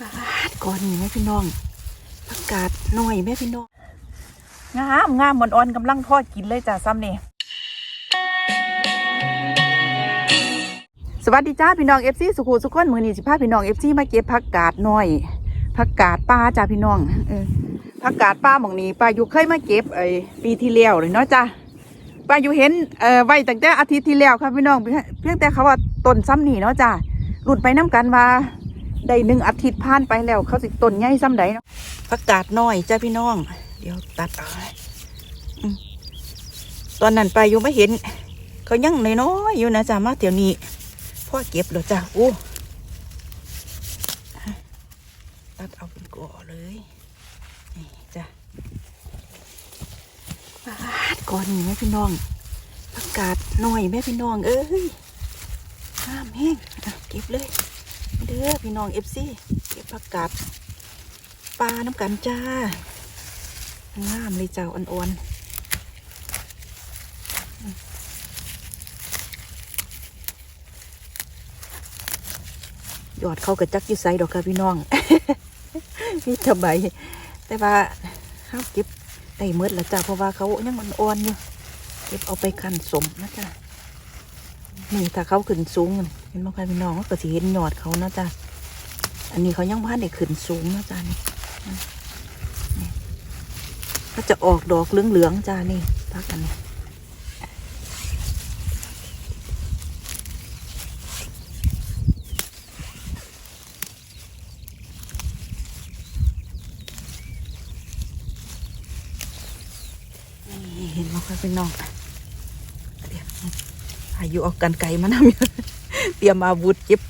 ปาดก่อนนี่แม่พี่น้องผักกาดหน่อยแม่พี่น้องงามงามมันอ่อนๆกำลังทอดกินเลยจ้ะซ้ำนี่สวัสดีจ้าพี่น้องเอฟซีสุขุสุขคนมือนี้สิพาพี่น้องเอฟซีมาเก็บผักกาดหน่อยผักกาดป้าจ้าพี่น้องเออผักกาดป้าหมองนี้ป้าอยู่เคยมาเก็บไอ้ปีที่แล้วเลยเนาะจ้าป้าอยู่เห็นเอ่อไว้ตั้งแต่อาทิตย์ที่แล้วครับพี่น้องเพียงแต่เขาว่าต้นซ้ำนี่เนาะจ้าหลุดไปน้กันว่า ได้หนึ่งอาทิตย์ผ่านไปแล้ว เขาสิต้นใหญ่ซ้ำใดเนาะผักกาดน้อยจ้าพี่น้อง เดี๋ยวตัดเอาตอนนั้นไปอยู่ไม่เห็น เขายังน้อยอยู่นะจ้ามาเดี๋ยวนี้พ่อเก็บแล้วจ้าโอ้ตัดเอาเป็นก่อเลยนี่จ้าปาดก่อนนี่แม่พี่น้องผักกาดน้อยแม่พี่น้องเอ้ยห้ามแห้งเก็บเลย เด้อพี่น้องเอฟซีเก็บผักกาดปลาน้ำกันจ้างามเลยเจ้าอ่อนๆหยอดเข้ากระจักยูไซดอกค่ะพี่น้องนี่ทำไมแต่ว่าห้าเก็บได้เมดแล้วจ้าเพราะว่าเขายังมันอ่อนอยู่เก็บเอาไปคันสมนะจ้านี่ถ้าเขาขึ้นสูง เห็นบ่คะพี่น้องก็สิเห็นหยอดเขานะจ๊ะอันนี้เขายังพันได้ขึ้นสูงนะจ๊ะนี่ก็จะออกดอกเหลืองๆจ้านี่พักกันนี่เห็นบ่คะพี่น้องเดี๋ยวอายุออกกันไก่มานำอยู่ เตรียมอาวุธเก็บ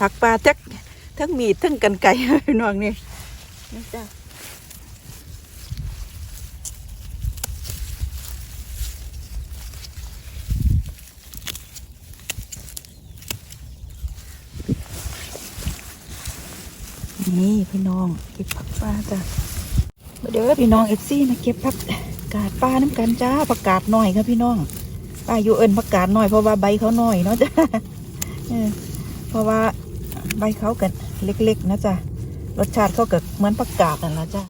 ผักปลาทั้งทั้งมีดทั้งกันไก่พี่น้องนี่นี่จ้านี่พี่น้องเก็บผักปลาจ้ะมาเด้อพี่น้องเอฟซีมาเก็บผักกาดปลาน้ำกันจ้าผักกาดหน่อยครับพี่น้องป้าอยู่เอิญผักกาดหน่อยเพราะว่าใบเขาหน่อยเนาะจ้ะ เพราะว่าใบเขากันเล็กๆนะจ๊ะ รสชาติเขาเกับเหมือนผักกาดนั่นละจ้ะ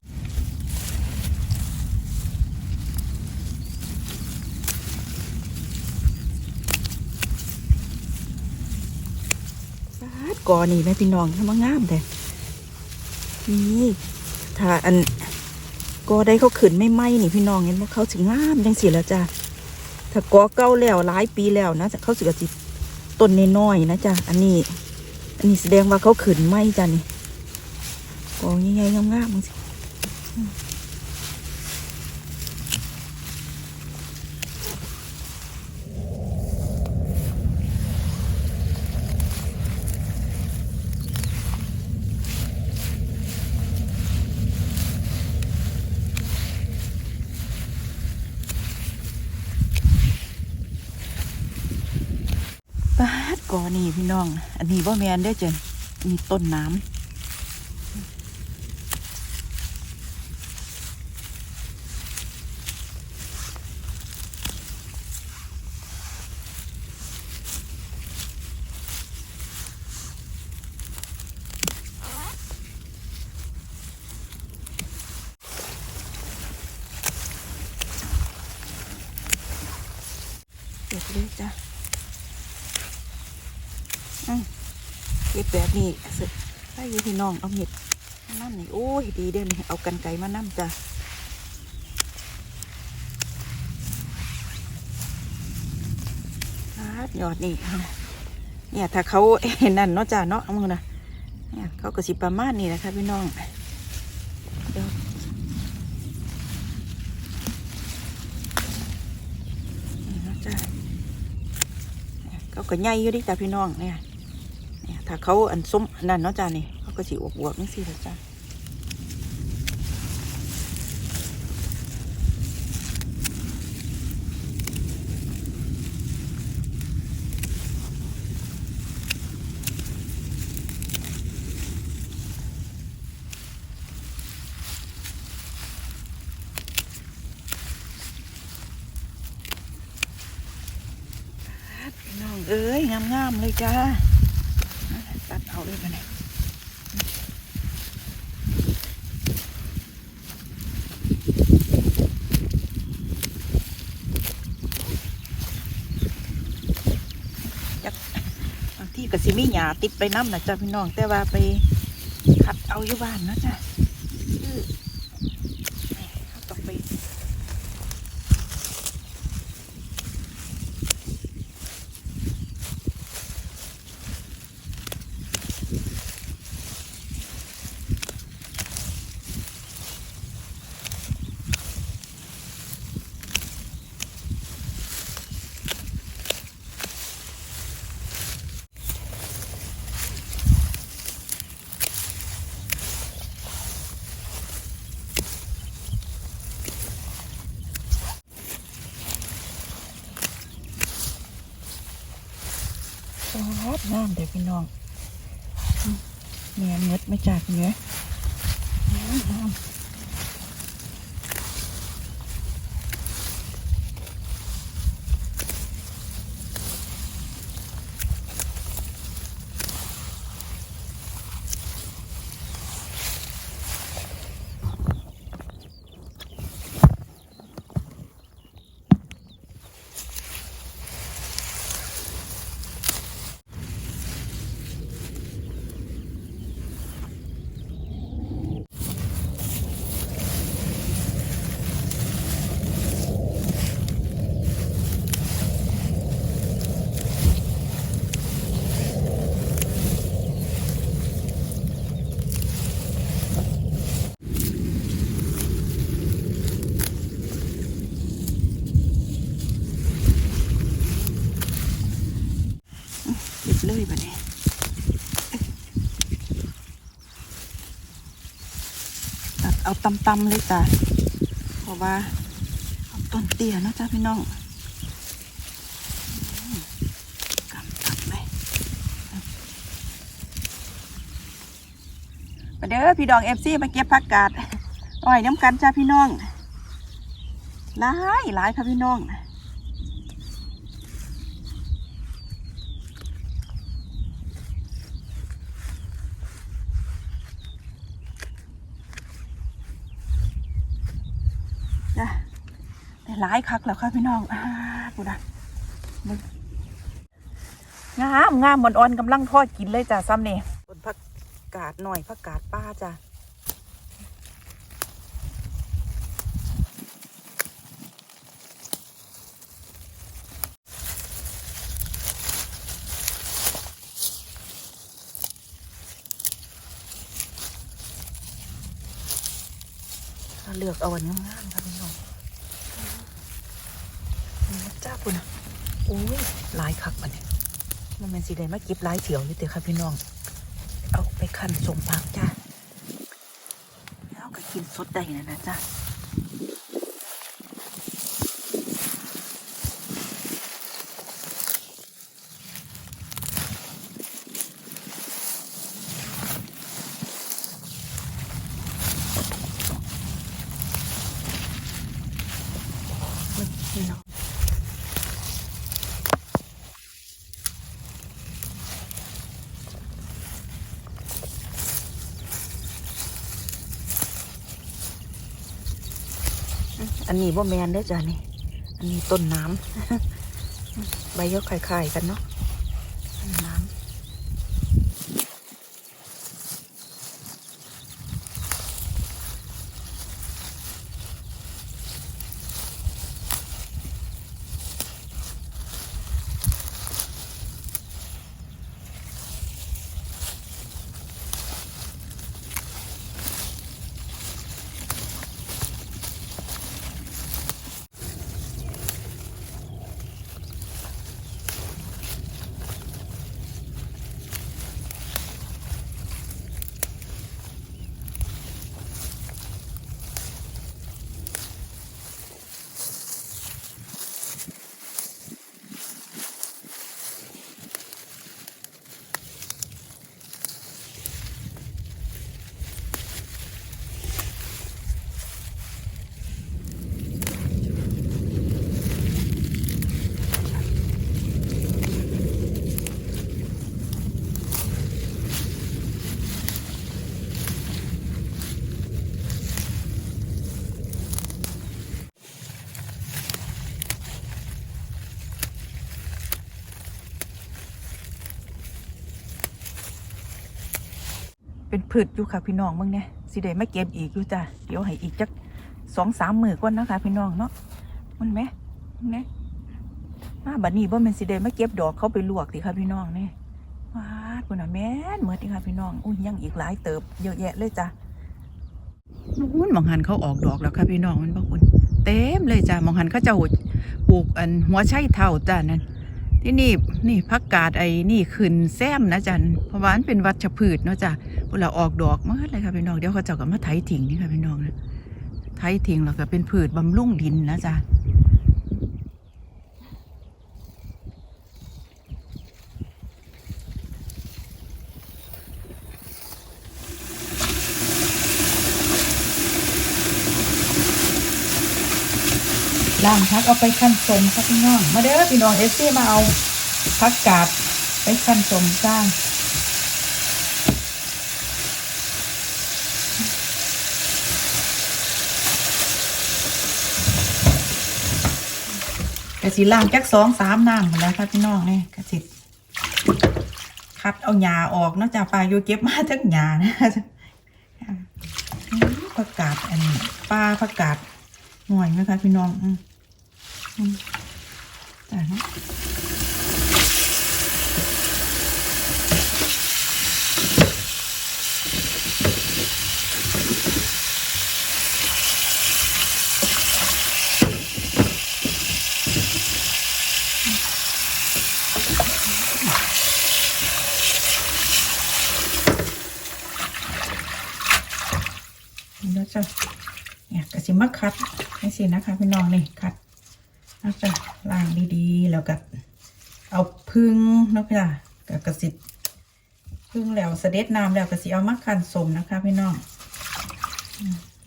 สาดก่อนี่แม่พี่น้องทำมางามแต่นี่ถ้าอันกอได้เขาขืนไม่ไหมนี่พี่น้องเห็นว่าเขาถึงามจังสิแล้วจ้ะถ้ากอเก้าแล้วหลายปีแล้วนะเขาสือกจิ ต้นน้อยๆนะจ๊ะ อันนี้ อันนี้แสดงว่าเขาขืนไหมจ้ะนี่กองใหญ่ๆงามๆมั้งสิปาดกอ นี่พี่น้อง อันนี้บ่แมนได้อเจนมีต้นน้ำเก็บเลยจ้ะ อืมเก็บ แบบนี้สิถ้าอยู่พี่น้องเอาเห็ดนั่นนี่โอ้ยดีเด้นี่เอากันไก่มานั่จ้ะปาดยอดนี่เนี่ยถ้าเขาเห็นนั่นเนาะจ้ะเนาะมือนะเนี่ยเขาก็สิประมาณนี้นะคะพี่น้องเดี๋ยวนี่เนาะจ้ะเนี่ยเขาก็ใหญ่อยู่ดิจ้ะพี่น้องเนี่ย เนี่ยถ้าเขาอันส้มนั่นเนาะจ้านี่เขาก็สิอวบๆนี่สิละจ้าน้องเอ้ยงามๆเลยจ้า เขาเยที่กสิมีหยาติดไปน้ำนะจ้ะพี่น้อง แต่ว่าไปขัดเอาอยู่บ้านนะจ้ะ อ้โหงามเด็กพี่น้องอืมเมียเงึดไม่จากเนื้อ เลยบัดนี้ตัดเอาตำๆเลยจ้ะเพราะว่าเอาต้นเตี้ยนะจ้ะพี่น้องกำกำเลยมาเด้อพี่ดองเอฟซีมาเก็บผักกาดอ้อยน้ำกันจ้าพี่น้องหลายหลายค่ะพี่น้อง จ้ะแต่หลายคักแล้วค่ะพี่น้องอ่ากูดัมึงามงามบอนอ่อนๆกำลังทอดกินเลยจ้ะซ้ำนี่บนผักกาดหน่อยผักกาดป้าจ้ะเลือกเอาอันงามๆค่ะพี่น้องนี่นะ จ้าคุณอะโอ้ยลายคักมันเนี่ยมันเป็นสีแดงมากิบลายเถียวนี่เต๋อค่ะพี่น้อง เอาไปคั่นสมพักจ้าแล้วก็กินสดได้นะนะจ้าพี่น้อง อันนี้บ่แมนเด้อจ้ะนี่ อันนี้ต้นน้ำ ใบยกไข่ๆกันเนาะ เป็นพืชอยู่ค่ะพี่น้องมึงเนี่ยสิได้มาเก็บอีกอยู่จ้ะเดี๋ยวให้อีกจักสองสามหมือก่อนนะคะพี่น้องเนาะมันไหมมันไหมมาบัดนี้บ่แม่นสิได้มาเก็บดอกเขาไปลวกติค่ะพี่น้องเนี่ยว้าดพุ่นน่ะแม่นเหมือนติค่ะพี่น้องอุ้ยยังอีกหลายเติบเยอะแยะเลยจ้ะนู้นมองหันเขาออกดอกแล้วค่ะพี่น้องมันบ่คุณเต็มเลยจ้ะมองหันเขาจ้าปลูกอันหัวไชเท่าจ้ะนั่น ที่นี่นี่พักกาดไอ้นี่ขึ้นแซมนะจันเพราะว่ามันเป็นวัชพืชเนาะจ้ะพวกเราออกดอกมาเลยค่ะพี่น้องเดี๋ยวเขาเจ้ากับมาไถถิ่งนี่ค่ะพี่น้องนะไถถิ่งแล้วก็เป็นพืชบำรุงดินนะจ้ะ ล่างพักเอาไปขั้นสมครับพี่น้องมาเด้อพี่น้องเอฟซี่มาเอาพักกาดไปขั้นสมจ้างกระสิล่างจักสองสามน้ำหมดแล้วครับพี่น้องนี่กระสิคัดเอาหญ้าออกนอกจากปลาโยเก็บมาทั้งหญ้านะผักกาดอันนี้ปลาผักกาดหน่อยไหมคะพี่น้องอืมอืม แต่เนาะแล้วจะเนี่ยกระสิมาคัดให้สินะคะพี่น้องนี่คัด แล้วจะล้างดีๆ แล้วก็เอาพึ่งนะพี่ล่ะกับกระสิบพึ่งแล้วเสด็จน้ำแล้วกระสิเอามาคั้นสมนะคะ พี่น้อง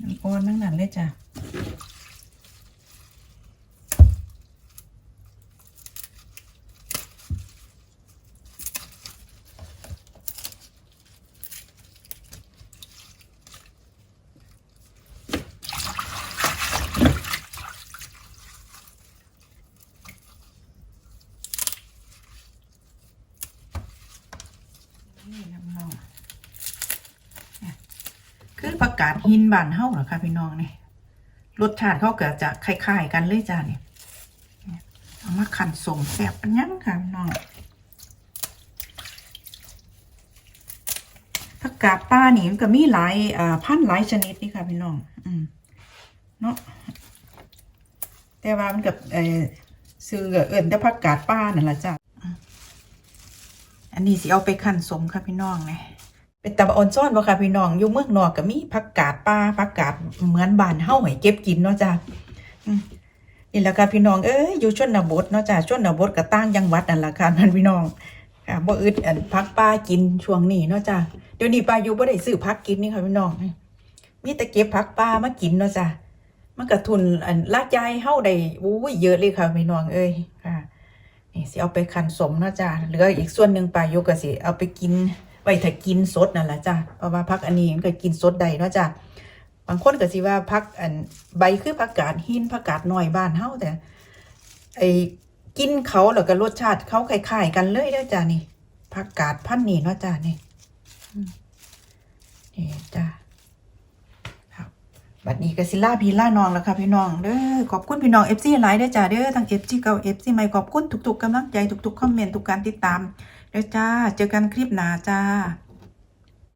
น้ำก้อนนั่งนั่นเลยจ้ะ นี่นะพี่น้องเนี่ยคือผั กาดหินบานเฮ้าเหรอคะพี่น้องเนี่ยรสชาติเขาเก็จะคล้ายๆกันเลยจ้าเนี่ยเอามาขันสมแซบอันยังค่ะพี่น้องผักกาดป้านี่มันก็มีหลายอ่าพันหลายชนิดนี่ค่ะพี่น้องอืมเนาะแต่ว่ามันกับเออซื้อเอิ่นแต่ผักกาดป้านั่นแหละจ้ะอันนี้สิเอาไปคั่นสมค่ะพี่น้องเนี่ย เป็นตะบออนซ่อนบ่ค่ะพี่น้องอยู่เมืองนอกก็มีผักกาดป่าผักกาดเหมือนบ้านเฮาให้เก็บกินเนาะจ้ะอืมนี่แหละค่ะพี่น้องเอ้ยอยู่ชนบทเนาะจ้ะชนบทก็ต่างจังหวัดนั่นล่ะค่ะนั่นพี่น้องค่ะบ่อึดอันผักป่ากินช่วงนี้เนาะจ้ะเดี๋ยวนี้ป้าอยู่บ่ได้ซื้อผักกินนี่ค่ะพี่น้องมีแต่เก็บผักป่ามากินเนาะจ้ะมันก็ทุนอันลากยายเฮาได้อู้ยเยอะเลยค่ะพี่น้องเอ้ยค่ะนี่สิเอาไปคันสมเนาะจ้ะเหลืออีกส่วนหนึ่งปลาโยกก็สิเอาไปกิน ไว้ถ้ากินสดนั่นแหละจ้ะเพราะว่าพักอันนี้มันก็กินสดได้เนาะจ้ะบางคนก็สิว่าพักอันใบคือผักกาดหินผักกาดน้อยบ้านเฮาแต่ไอ้กินเขาแล้วก็รสชาติเขาคล้ายๆกันเลยเด้อจ้ะนี่ผักกาดพันนี่เนาะจ้ะนี่นี่จ้ะบัดนี้ก็สิล่าพี่ล่าน้องแล้วค่ะพี่น้องเด้อขอบคุณพี่น้องเอฟซีหลายเด้อจ้าเด้อทั้งเอฟซีเก่าเอฟซีใหม่ขอบคุณทุกๆกำลังใจทุกๆคอมเมนต์ทุกการติดตาม เด้อจ้า เจอกันคลิปหน้าจ้า